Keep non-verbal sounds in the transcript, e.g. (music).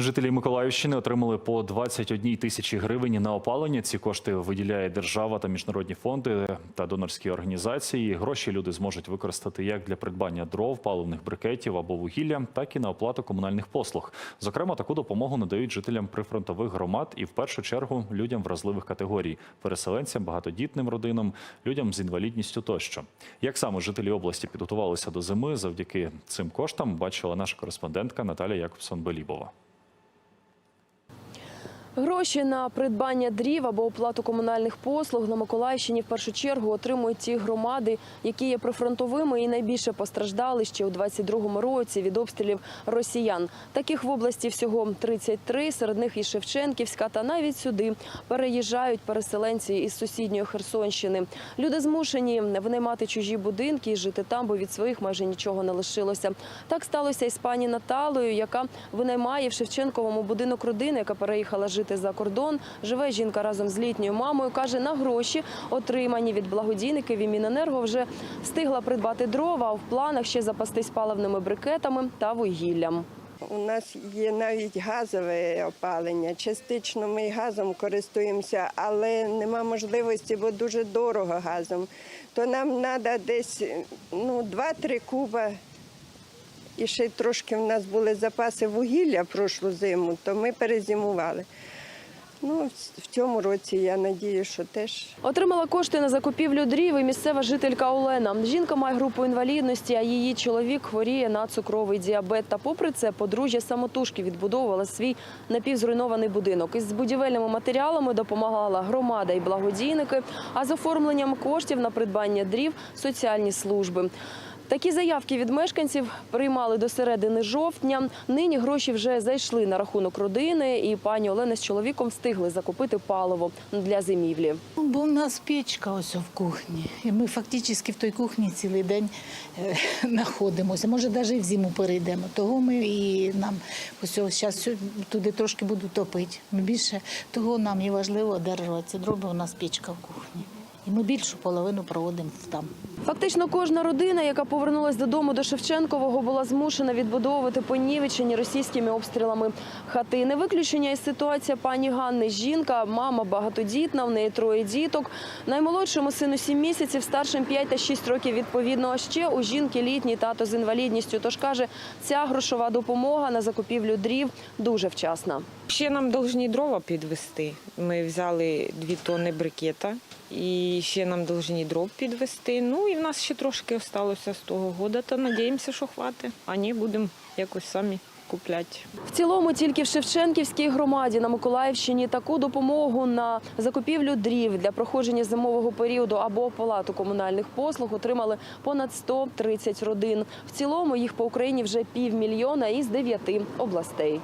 Жителі Миколаївщини отримали по 21 тисячі гривень на опалення. Ці кошти виділяє держава та міжнародні фонди та донорські організації. Гроші люди зможуть використати як для придбання дров, паливних брикетів або вугілля, так і на оплату комунальних послуг. Зокрема, таку допомогу надають жителям прифронтових громад і в першу чергу людям вразливих категорій, переселенцям, багатодітним родинам, людям з інвалідністю тощо. Як саме жителі області підготувалися до зими завдяки цим коштам, бачила наша кореспондентка Наталя Якобсон-Белібова. Гроші на придбання дрів або оплату комунальних послуг на Миколаївщині в першу чергу отримують ті громади, які є прифронтовими і найбільше постраждали ще у 22-му році від обстрілів росіян. Таких в області всього 33, серед них і Шевченківська, та навіть сюди переїжджають переселенці із сусідньої Херсонщини. Люди змушені винаймати чужі будинки і жити там, бо від своїх майже нічого не лишилося. Так сталося і з пані Наталою, яка винаймає в Шевченковому будинок родини, яка переїхала жити за кордон. Живе жінка разом з літньою мамою. каже, на гроші, отримані від благодійників і Міненерго, вже встигла придбати дрова. А в планах ще запастись паливними брикетами та вугіллям. У нас є навіть газове опалення. Частично ми газом користуємося, але нема можливості, бо дуже дорого газом. То нам треба десь ну, 2-3 куба. І ще трошки в нас були запаси вугілля прошлу зиму, то ми перезимували. Ну, в- цьому році я надію, що теж Отримала кошти на закупівлю дрів і місцева жителька Олена. Жінка має групу інвалідності, а її чоловік хворіє на цукровий діабет. Та попри це подружжя самотужки відбудовувала свій напівзруйнований будинок. Із будівельними матеріалами допомагала громада і благодійники, а з оформленням коштів на придбання дрів соціальні служби. Такі заявки від мешканців приймали до середини жовтня. Нині гроші вже зайшли на рахунок родини, і пані Олена з чоловіком встигли закупити паливо для зимівлі. Ну, Бо в нас печка ось в кухні. І ми фактично в той кухні цілий день е, (laughs) знаходимося. Може, навіть в зиму перейдемо. Того ми і нам ось зараз туди трошки буду топити. Більше того нам і важливо одержувати. Дрова у нас печка в кухні. І ми більшу половину проводимо там. Фактично, кожна родина, яка повернулась додому до Шевченкового, була змушена відбудовувати понівечені російськими обстрілами хати. Не виключення із ситуація пані Ганни. Жінка, мама багатодітна, в неї троє діток. Наймолодшому сину 7 місяців, старшим 5 та 6 років відповідно. А ще у жінки літній тато з інвалідністю. Тож каже, ця грошова допомога на закупівлю дрів дуже вчасна. Ще нам повинні дрова підвести. Ми взяли дві тонни брикета і ще нам повинні дров підвести. Ну і в нас ще трошки залишилося з того года, то надіємося, що хватить. А ні, будемо якось самі купляти. В цілому тільки в Шевченківській громаді на Миколаївщині таку допомогу на закупівлю дрів для проходження зимового періоду або оплату комунальних послуг отримали понад 130 родин. В цілому їх по Україні вже півмільйона із дев'яти областей.